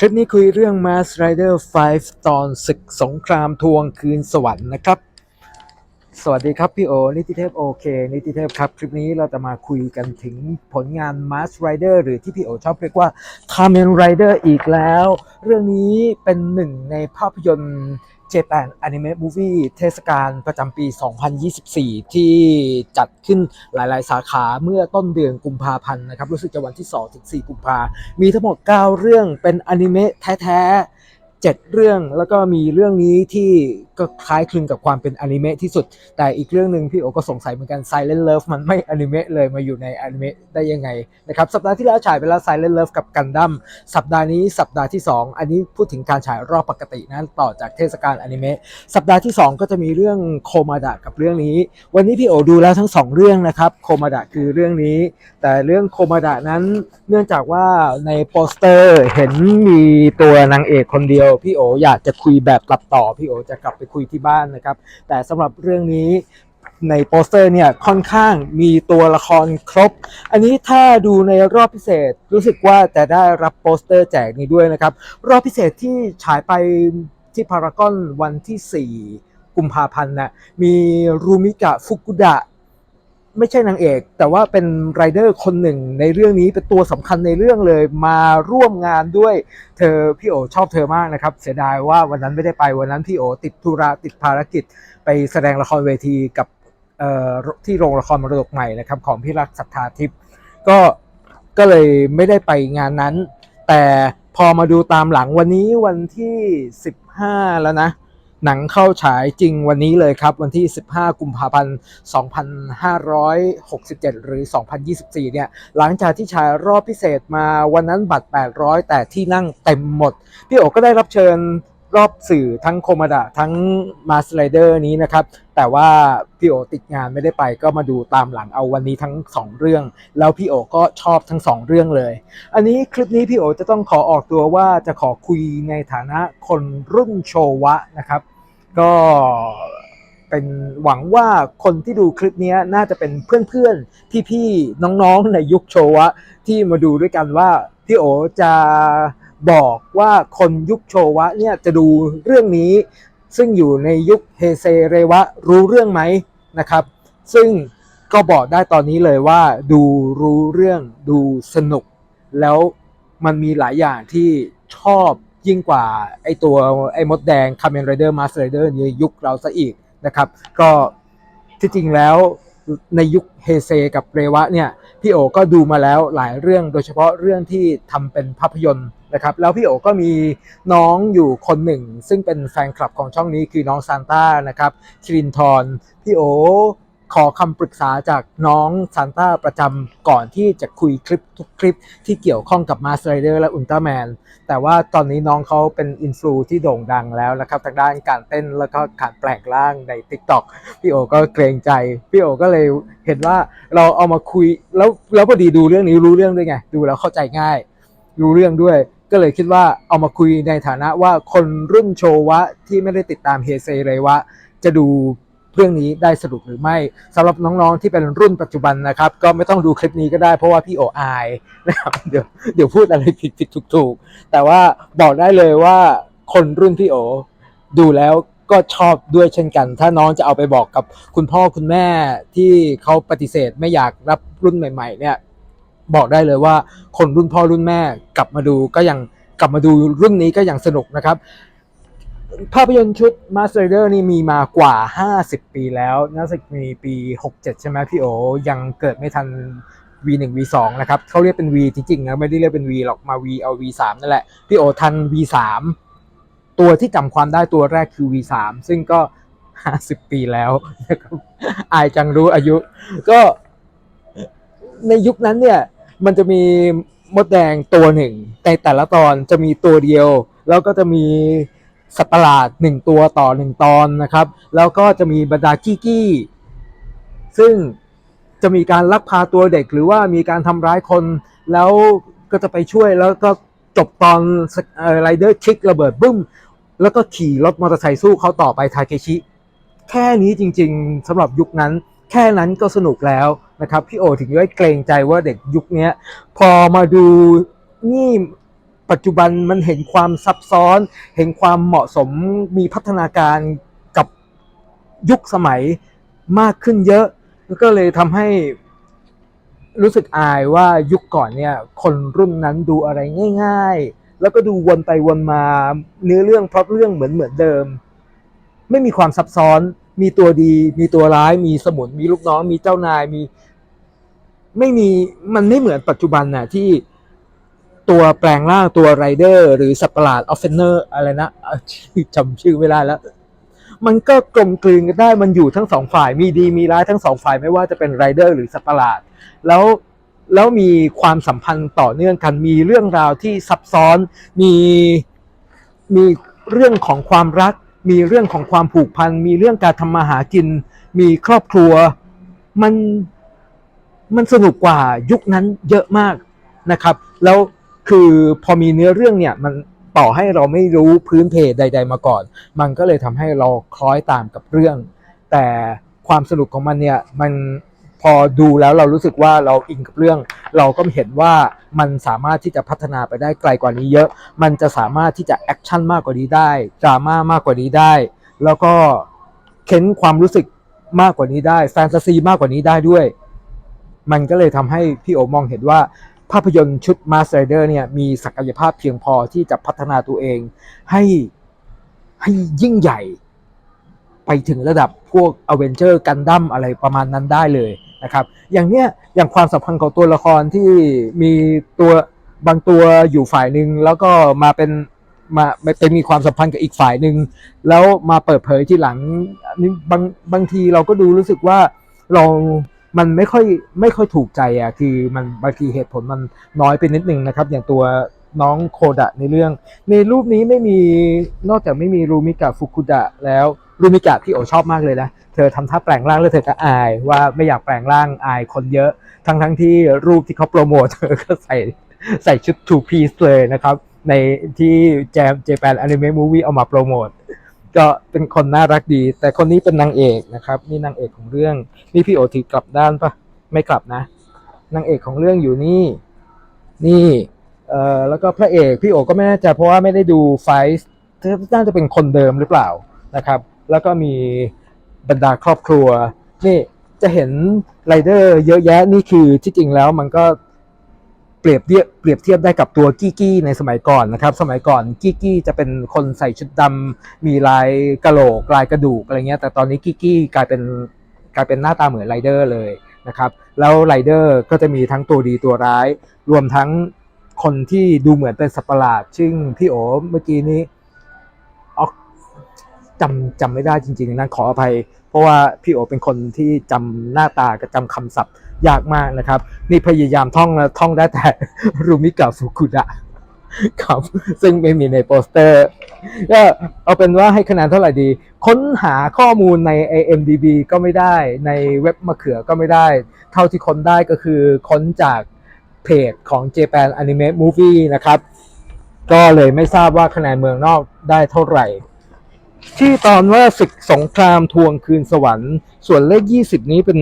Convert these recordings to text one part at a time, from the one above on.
คลิปนี้คุยเรื่อง Mass Rider 5 ตอนศึกสงครามทวงคืนสวรรค์นะครับ สวัสดีครับพี่โอ นิติเทพโอเค นิติเทพครับ คลิปนี้เราจะมาคุยกันถึงผลงาน Mass Rider หรือที่พี่โอชอบเรียกว่า Kamen Rider อีกแล้ว เรื่องนี้เป็นหนึ่งในภาพยนตร์ Japan Anime Movie เทศกาลประจำปี 2024 ที่จัดขึ้นหลาย ๆ สาขาเมื่อต้นเดือนกุมภาพันธ์นะครับ รู้สึกจะวันที่2-4กุมภา มีทั้งหมด 9 เรื่องเป็นอนิเมะแท้ ๆ 7 เรื่องแล้วก็มีเรื่องนี้ที่ก็คล้ายคลึงกับความเป็นอนิเมะที่สุด แต่อีกเรื่องหนึ่งพี่โอก็สงสัยเหมือนกัน Silent Love มันไม่อนิเมะเลยมาอยู่ในอนิเมะได้ยังไงนะครับสัปดาห์ที่แล้วฉายไปแล้ว Silent Love กับกันดั้มสัปดาห์นี้สัปดาห์ที่ 2 อันนี้พูดถึงการฉายรอบปกตินะต่อจากเทศกาลอนิเมะสัปดาห์ที่ 2 ก็จะมีเรื่องโคมาดะกับเรื่องนี้ วันนี้พี่โอดูแล้วทั้ง 2 เรื่องนะครับโคมาดะคือเรื่องนี้ แต่เรื่องโคมาดะนั้นเนื่องจากว่าในโปสเตอร์เห็นมีตัวนางเอกคนเดียวพี่โออยากจะคุยแบบตัดต่อพี่โอจะกลับไปคุยที่บ้านนะครับ แต่สำหรับเรื่องนี้ในโปสเตอร์เนี่ยค่อนข้างมีตัวละครครบ อันนี้ถ้าดูในรอบพิเศษรู้สึกว่าจะได้รับโปสเตอร์แจกนี้ด้วยนะครับ รอบพิเศษที่ฉายไปที่พารากอนวันที่ 4 กุมภาพันธ์นะมีรูมิกะฟุกุดะ ไม่ใช่นางเอก แต่ว่าเป็นไรเดอร์คนหนึ่งในเรื่องนี้เป็นตัวสำคัญในเรื่องเลยมาร่วมงานด้วย เธอพี่โอชอบเธอมากนะครับ เสียดายว่าวันนั้นไม่ได้ไปวันนั้นพี่โอติดธุระติดภารกิจ ไปแสดงละครเวทีกับที่โรงละครมรดกใหม่นะครับของพี่รักศรัทธาทิพย์ก็ก็เลยไม่ได้ไปงานนั้น แต่พอมาดูตามหลังวันนี้วันที่ 15 แล้วนะ หนังเข้าฉายจริงวันนี้เลยครับ วันที่ 15 กุมภาพันธ์ 2567 หรือ 2024 เนี่ย หลังจากที่ฉายรอบพิเศษมาวันนั้นบัตร 800 แต่ที่นั่งเต็มหมด พี่โอก็ได้รับเชิญ รอบสื่อทั้งโคมาดะทั้งมาสไลเดอร์นี้นะครับ แต่ว่าพี่โอติดงานไม่ได้ไปก็มาดูตามหลังเอาวันนี้ทั้ง 2 เรื่อง แล้วพี่โอก็ชอบทั้ง 2 เรื่องเลย อันนี้คลิปนี้พี่โอจะต้องขอออกตัวว่าจะขอคุยในฐานะคนรุ่นโชวะนะครับ ก็เป็นหวังว่าคนที่ดูคลิปนี้น่าจะเป็นเพื่อนๆ พี่ๆ น้องๆ ในยุคโชวะที่มาดูด้วยกันว่าพี่โอจะ บอกว่าคนยุคโชวะเนี่ยจะดูเรื่องนี้ ซึ่งอยู่ในยุคเฮเซเรวะรู้เรื่องไหมนะครับ ซึ่งก็บอกได้ตอนนี้เลยว่า ดูรู้เรื่องดูสนุก แล้วมันมีหลายอย่างที่ชอบยิ่งกว่าไอตัวไอมดแดง Kamen Rider Master Rider ในยุคเราซะอีกนะครับ ก็ที่จริงแล้วในยุคเฮเซกับเรวะเนี่ยพี่โอก็ดูมาแล้วหลายเรื่องโดยเฉพาะเรื่องที่ทำเป็นภาพยนตร์ นะครับแล้วพี่โอก็มีน้องอยู่คนหนึ่ง ซึ่งเป็นแฟนคลับของช่องนี้คือน้องซานต้านะครับคิรินทรพี่โอขอคำปรึกษาจากน้องซานต้าประจำก่อนที่จะคุยคลิปทุกคลิปที่เกี่ยวข้องกับมาส t รเดอร์และอุลตร้าแมนแต่ว่าตอนนี้น้องเขาเป็นอินฟลูที่โด่งดังแล้วนะครับทางด้านการเต้นแล้วก็การแปลงร่างใน TikTok พี่โอก็เกรงใจ พี่โอก็เลยเห็นว่าเราเอามาคุยแล้วแล้วพอดีดูเรื่องนี้รู้เรื่องด้วยไง ดูแล้วเข้าใจง่าย รู้เรื่องด้วย ก็เลยคิดว่าเอามาคุยในฐานะว่าคนรุ่นโชวะที่ไม่ได้ติดตามเฮเซเลยวะ จะดูเรื่องนี้ได้สรุปหรือไม่สำหรับน้องๆที่เป็นรุ่นปัจจุบันนะครับ ก็ไม่ต้องดูคลิปนี้ก็ได้เพราะว่าพี่โออายนะครับเดี๋ยวเดี๋ยวพูดอะไรผิดผิดถูกถูกๆ แต่ว่าบอกได้เลยว่าคนรุ่นพี่โอ ดูแล้วก็ชอบด้วยเช่นกัน ถ้าน้องจะเอาไปบอกกับคุณพ่อคุณแม่ที่เขาปฏิเสธไม่อยากรับรุ่นใหม่ ๆ เนี่ย บอกได้เลยว่า คนรุ่นพ่อรุ่นแม่กลับมาดูก็ยังกลับมาดูรุ่นนี้ก็ยังสนุกนะครับ ภาพยนตร์ชุด Master Rider นี่มีมากว่า 50 ปีแล้วน่าจะมีปี 67 ใช่ไหมพี่โอ ยังเกิดไม่ทัน V1 V2 นะครับเขาเรียกเป็น V จริงๆนะไม่ได้เรียกเป็น V หรอกมา V เอา V3 นั่นแหละ พี่โอทัน V3 ตัวที่จำความได้ตัวแรกคือ V3 ซึ่งก็ 50 ปีแล้วนะครับอายจังรู้อายุ ก็ในยุคนั้นเนี่ย มันจะมีมดแดงตัวหนึ่งในแต่ละตอนจะมีตัวเดียว แล้วก็จะมีสัตว์ประหลาดหนึ่งตัวต่อหนึ่งตอนนะครับ แล้วก็จะมีบรรดากี้กี้ซึ่งจะมีการลักพาตัวเด็กหรือว่ามีการทำร้ายคน แล้วก็จะไปช่วยแล้วก็จบตอนไรเดอร์คิกระเบิดบึ้ม แล้วก็ขี่รถมอเตอร์ไซค์สู้เขาต่อไปทาเคชิ แค่นี้จริงๆสำหรับยุคนั้น แค่นั้นก็สนุกแล้วนะครับพี่โอถึงได้เกรงใจว่าเด็กยุคนี้พอมาดูนี่ปัจจุบันมันเห็นความซับซ้อน เห็นความเหมาะสมมีพัฒนาการกับยุคสมัยมากขึ้นเยอะ ก็เลยทำให้รู้สึกอายว่ายุคก่อนเนี่ย คนรุ่นนั้นดูอะไรง่าย ๆ แล้วก็ดูวนไปวนมาเนื้อเรื่องเพราะเรื่องเหมือนเหมือนเดิม ไม่มีความซับซ้อน มีตัวดี มีตัวร้าย มีสมุน มีลูกน้อง มีเจ้านาย มี ไม่มี มันไม่เหมือนปัจจุบันน่ะที่ตัวแปลงร่างตัวไรเดอร์หรือสัตว์ประหลาดออฟเฟนเนอร์อะไรนะจำชื่อไม่ได้แล้ว มันก็กลมกลืนกันได้ มันอยู่ทั้งสองฝ่าย มีดีมีร้ายทั้งสองฝ่ายไม่ว่าจะเป็นไรเดอร์หรือสัตว์ประหลาด แล้วแล้วมีความสัมพันธ์ต่อเนื่องกัน มีเรื่องราวที่ซับซ้อน มีมีเรื่องของความรัก มีเรื่องของความผูกพัน มีเรื่องการทำมาหากิน มีครอบครัว มันมันสนุกกว่ายุคนั้นเยอะมากนะครับ แล้วคือพอมีเนื้อเรื่องเนี่ยมันต่อให้เราไม่รู้พื้นเพใด ๆ มาก่อน มันก็เลยทำให้เราคล้อยตามกับเรื่อง แต่ความสนุกของมันเนี่ยมัน พอดูแล้วเรารู้สึกว่าเราอินกับเรื่อง เราก็เห็นว่ามันสามารถที่จะพัฒนาไปได้ไกลกว่านี้เยอะ มันจะสามารถที่จะแอคชั่นมากกว่านี้ได้ดราม่ามากกว่านี้ได้ แล้วก็เค้นความรู้สึกมากกว่านี้ได้แฟนตาซีมากกว่านี้ได้ด้วย มันก็เลยทำให้พี่โอมองเห็นว่าภาพยนตร์ชุด Mask Rider เนี่ยมีศักยภาพเพียงพอที่จะพัฒนาตัวเอง ให้ให้ยิ่งใหญ่ ไปถึงระดับพวกอเวนเจอร์กันดั้มอะไรประมาณนั้นได้เลย นะครับ อย่างเนี้ยอย่างความสัมพันธ์ของตัวละครที่มีตัวบางตัวอยู่ฝ่ายหนึ่งแล้วก็มาเป็นมาเป็นมีความสัมพันธ์กับอีกฝ่ายหนึ่งแล้วมาเปิดเผยที่หลังนี่บางบางทีเราก็ดูรู้สึกว่าเรา มันไม่ค่อยไม่ค่อยถูกใจอะคือมันบางทีเหตุผลมันน้อยไปนิดนึงนะครับ อย่างตัวน้องโคดะในเรื่อง ในรูปนี้ไม่มีนอกจากไม่มีรูมิกะฟุกุดะแล้ว รูมิกะที่โอชอบมากเลยนะ เธอทำท่าแปลงร่างแล้วเธอก็อายว่าไม่อยากแปลงร่างอายคนเยอะ ทั้งทั้งที่รูปที่เขาโปรโมทเธอก็ใส่ใส่ชุด two piece เลยนะครับ ในที่แจมเจแปนอนิเมะมูวี่เอามาโปรโมทก็เป็นคนน่ารักดี แต่คนนี้เป็นนางเอกนะครับ นี่นางเอกของเรื่อง นี่พี่โอถือกลับด้านปะไม่กลับนะนางเอกของเรื่องอยู่นี่ นี่เอ่อแล้วก็พระเอกพี่โอก็ไม่แน่ใจเพราะว่าไม่ได้ดูไฟส์น่าจะเป็นคนเดิมหรือเปล่านะครับ แล้วก็มีบรรดาครอบครัว นี่จะเห็นไรเดอร์เยอะแยะนี่คือที่จริงแล้วมันก็เปรียบเทียบเปรียบเทียบได้กับตัวกี้กี้ในสมัยก่อนนะครับ สมัยก่อนกี้กี้จะเป็นคนใส่ชุดดำมีลายกะโหลกลายกระดูกอะไรเงี้ย แต่ตอนนี้กี้กี้กลายเป็นกลายเป็นหน้าตาเหมือนไรเดอร์เลยนะครับ แล้วไรเดอร์ก็จะมีทั้งตัวดีตัวร้าย รวมทั้งคนที่ดูเหมือนเป็นสัตว์ประหลาดซึ่งพี่โอเมื่อกี้นี้ จำจำไม่ได้จริงๆนะขออภัย เพราะว่าพี่โอเป็นคนที่จำหน้าตากับจำคำศัพท์ยากมากนะครับ นี่พยายามท่องท่องได้แต่รูมิกะฟุกุดะครับซึ่งไม่มีในโปสเตอร์ก็เอาเป็นว่าให้คะแนนเท่าไหร่ดี ค้นหาข้อมูลใน IMDb ก็ไม่ได้ในเว็บมะเขือก็ไม่ได้ เท่าที่ค้นได้ก็คือค้นจากเพจของ Japan Anime Movie นะครับ ก็เลยไม่ทราบว่าคะแนนเมืองนอกได้เท่าไหร่ ที่ตอนว่าศึกสงครามทวงคืนสวรรค์ ส่วนเลข 20 นี้เป็น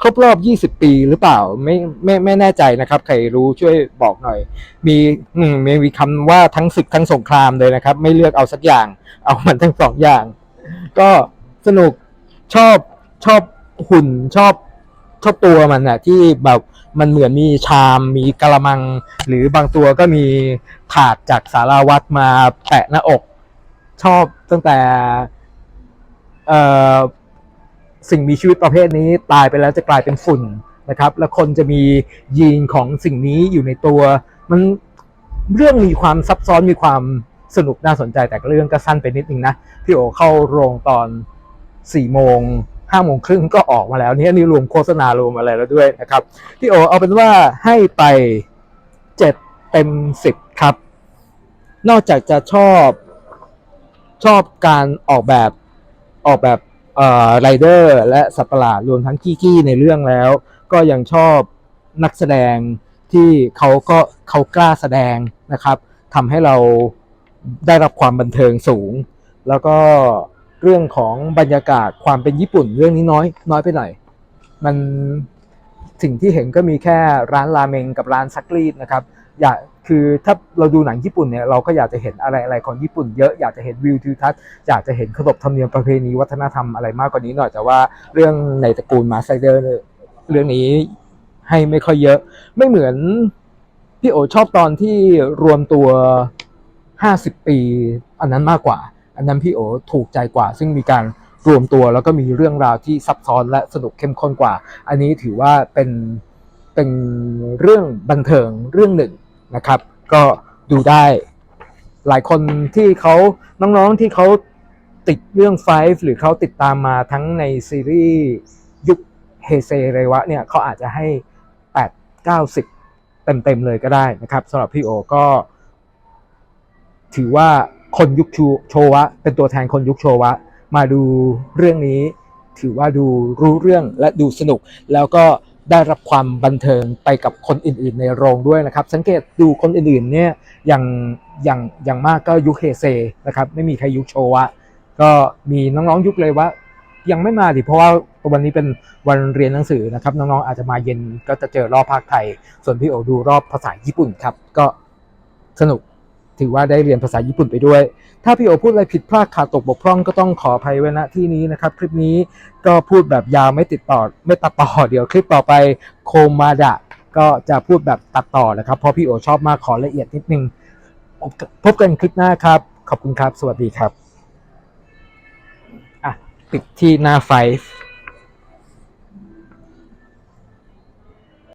ครบรอบ 20 ปีหรือเปล่าไม่ไม่ไม่แน่ใจนะครับ ใครรู้ช่วยบอกหน่อย มีอืมมีคำว่าทั้งศึกทั้งสงครามเลยนะครับ ไม่เลือกเอาสักอย่าง เอามันทั้งสองอย่าง ก็สนุกชอบชอบหุ่นชอบชอบตัวมันอะที่แบบมันเหมือนมีชามมีกระมัง หรือบางตัวก็มีถาดจากสาราวัดมาแปะหน้าอก ชอบตั้งแต่สิ่งมีชีวิตประเภทนี้ตายไปแล้วจะกลายเป็นฝุ่นนะครับ แล้วคนจะมียีนของสิ่งนี้อยู่ในตัว มันเรื่องมีความซับซ้อนมีความสนุกน่าสนใจแต่เรื่องก็สั้นไปนิดนึงนะพี่โอเข้าโรงตอนสี่โมงห้าโมงครึ่งก็ออกมาแล้วเนี่ยนี่รวมโฆษณารวมอะไรแล้วด้วยนะครับพี่โอเอาเป็นว่าให้ไปเจ็ดเต็มสิบครับ นอกจากจะชอบ ชอบการออกแบบออกแบบเอ่อไรเดอร์และสัตว์ประหลาดรวมทั้งกี้กี้ในเรื่องแล้ว ก็ยังชอบนักแสดงที่เขาก็เขากล้าแสดงนะครับทำให้เราได้รับความบันเทิงสูง แล้วก็เรื่องของบรรยากาศความเป็นญี่ปุ่นเรื่องนี้น้อยน้อยไปหน่อย มันสิ่งที่เห็นก็มีแค่ร้านราเมงกับร้านซักรีดนะครับ อยากคือถ้าเราดูหนังญี่ปุ่นเนี่ยเราก็อยากจะเห็นอะไรอะไรของญี่ปุ่นเยอะอยากจะเห็นวิวทิวทัศน์อยากจะเห็นขนบธรรมเนียมประเพณีวัฒนธรรมอะไรมากกว่านี้หน่อยแต่ว่าเรื่องในตระกูลมาไซเดอร์เรื่องนี้ให้ไม่ค่อยเยอะ ไม่เหมือนพี่โอชอบตอนที่รวมตัว 50 ปี อันนั้นมากกว่า อันนั้นพี่โอถูกใจกว่า ซึ่งมีการรวมตัวแล้วก็มีเรื่องราวที่ซับซ้อนและสนุกเข้มข้นกว่า อันนี้ถือว่าเป็น เป็นเรื่องบันเทิงเรื่องหนึ่งนะครับ ก็ดูได้หลายคนที่เขาน้องๆที่เขาติดเรื่องไฟหรือเขาติดตามมาทั้งในซีรีส์ยุคเฮเซเรวะเนี่ยเขาอาจจะให้ 8 90 เต็มๆเลยก็ได้นะครับสำหรับพี่โอก็ ถือว่าคนยุคโชวะ เป็นตัวแทนคนยุคโชวะ มาดูเรื่องนี้ ถือว่าดูรู้เรื่องและดูสนุกแล้วก็ ได้รับความบันเทิงไปกับคนอื่น ๆ ในโรงด้วยนะครับ สังเกตดูคนอื่น ๆ เนี่ยอย่างอย่างอย่างมากก็ยุคเฮเซนะครับ ไม่มีใครยุคโชวะ ก็มีน้อง ๆ ยุคเลยว่ายังไม่มาดิเพราะว่าวันนี้เป็นวันเรียนหนังสือนะครับ น้อง ๆ อาจจะมาเย็นก็จะเจอรอบภาคไทย ส่วนพี่โอดูรอบภาษาญี่ปุ่นครับ ก็สนุก ถือว่าได้เรียนภาษาญี่ปุ่นไปด้วย ถ้าพี่โอพูดอะไรผิดพลาดขาดตกบกพร่องก็ต้องขออภัยไว้ณที่นี้นะครับ คลิปนี้ก็พูดแบบยาวไม่ติดต่อไม่ตัดต่อเดี๋ยวคลิปต่อไปโคมาดะก็จะพูดแบบตัดต่อนะครับ เพราะพี่โอชอบมากขอละเอียดนิดนึง พบกันคลิปหน้าครับ ขอบคุณครับ สวัสดีครับอะปิดที่หน้าไฟ